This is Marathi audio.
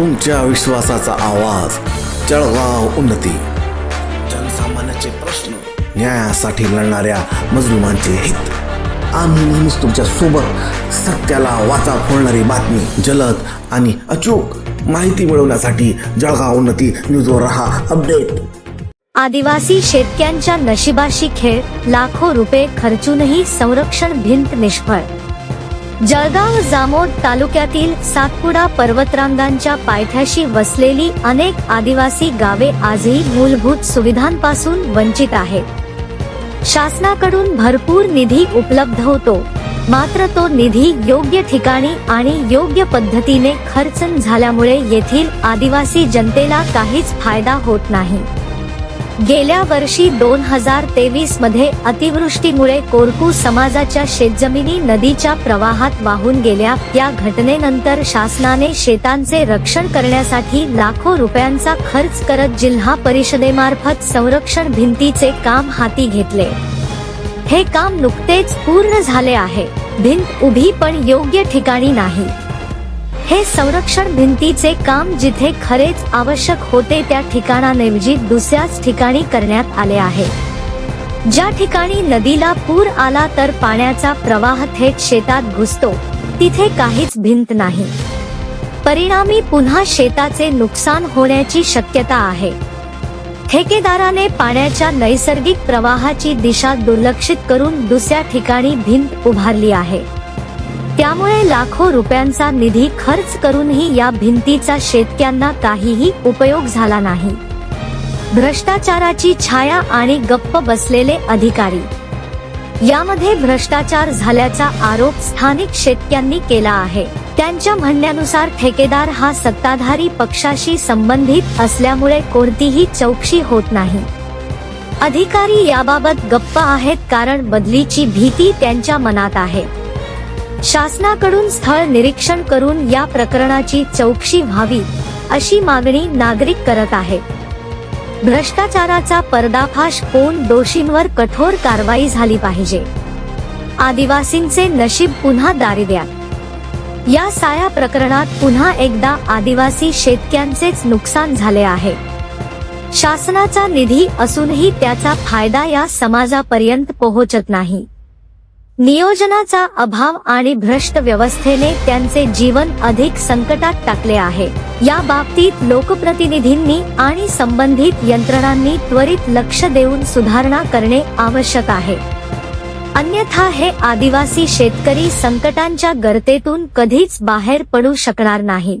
तुमच्या विश्वासाचा आवाज. जळगाव उन्नती. जनसामान्याचे प्रश्न न्यायासाठी लढणाऱ्या मजलुमांचे हित. आम्ही नेहमीच तुमच्यासोबत सत्याला वाचा फोडणारी बातमी जलद आणि अचूक माहिती मिळवण्यासाठी जळगाव उन्नती न्यूजवर रहा अपडेट. आदिवासी शेतक्यांच्या नशिबाशी खेळ लाखो रुपये खर्चूनही संरक्षण भिंत निष्फळ. जळगाव जामोद तालुक्यातील सातपुडा पर्वतरांगांच्या पायथ्याशी वसलेली अनेक आदिवासी गावे आजही मूलभूत सुविधांपासून वंचित आहेत. शासनाकडून भरपूर निधी उपलब्ध होतो. मात्र तो निधी योग्य ठिकाणी आणि योग्य पद्धतीने खर्च झाल्यामुळे येथील आदिवासी जनतेला काहीच फायदा होत नाही. गेल्या वर्षी दोन हजार तेवीसमध्ये अतिवृष्टीमुळे कोरकू समाजाच्या शेतजमिनी नदीच्या प्रवाहात वाहून गेल्या. या घटनेनंतर शासनाने शेतांचे रक्षण करण्यासाठी लाखो रुपयांचा खर्च करत जिल्हा परिषदेमार्फत संरक्षण भिंतीचे काम हाती घेतले. हे काम नुकतेच पूर्ण झाले आहे. भिंत उभी पण योग्य ठिकाणी नाही. हे संरक्षण भिंतीचे काम जिथे खरेच आवश्यक होते त्या ठिकाणाऐवजी दुसऱ्याच ठिकाणी करण्यात आले आहे. ज्या ठिकाणी नदीला पूर आला तर पाण्याचा प्रवाह थेट शेतात घुसतो तिथे काहीच भिंत नाही. परिणामी पुन्हा शेताचे नुकसान होण्याची शक्यता आहे. ठेकेदाराने पाण्याच्या नैसर्गिक प्रवाहाची दिशा दुर्लक्षित करून दुसऱ्या ठिकाणी भिंत उभारली आहे. त्यामुळे लाखो रुपयांचा निधी खर्च करूनही या भिंतीचा शेतकऱ्यांना काहीही उपयोग झाला नाही. भ्रष्टाचाराची छाया आणि गप्प बसलेले अधिकारी. यामध्ये भ्रष्टाचार झाल्याचा आरोप स्थानिक शेतकऱ्यांनी केला आहे. त्यांच्या म्हणण्यानुसार ठेकेदार हा सत्ताधारी पक्षाशी संबंधित असल्यामुळे कोणतीही चौकशी होत नाही. अधिकारी याबाबत गप्प आहेत कारण बदलीची भीती त्यांच्या मनात आहे. शासनाकडून स्थळ निरीक्षण करून या प्रकरणाची चौकशी व्हावी अशी मागणी नागरिक करत आहे. भ्रष्टाचाराचा पर्दाफाश होऊन दोषींवर कठोर कारवाई झाली पाहिजे. आदिवासींचे नशीब पुन्हा दारिद्र्यात या साया प्रकरणात पुन्हा एकदा आदिवासी शेतक्यांचेच नुकसान झाले आहे. शासनाचा निधी असूनही त्याचा फायदा या समाजापर्यंत पोहोचत नाही. नियोजनाचा अभाव आणि भ्रष्ट व्यवस्थेने त्यांचे जीवन अधिक संकटात टाकले आहे. या बाबतीत लोकप्रतिनिधींनी आणि संबंधित यंत्रणांनी त्वरित लक्ष देऊन सुधारणा करणे आवश्यक आहे. अन्यथा हे आदिवासी शेतकरी संकटांच्या गर्तेतून कधीच बाहेर पडू शकणार नाहीत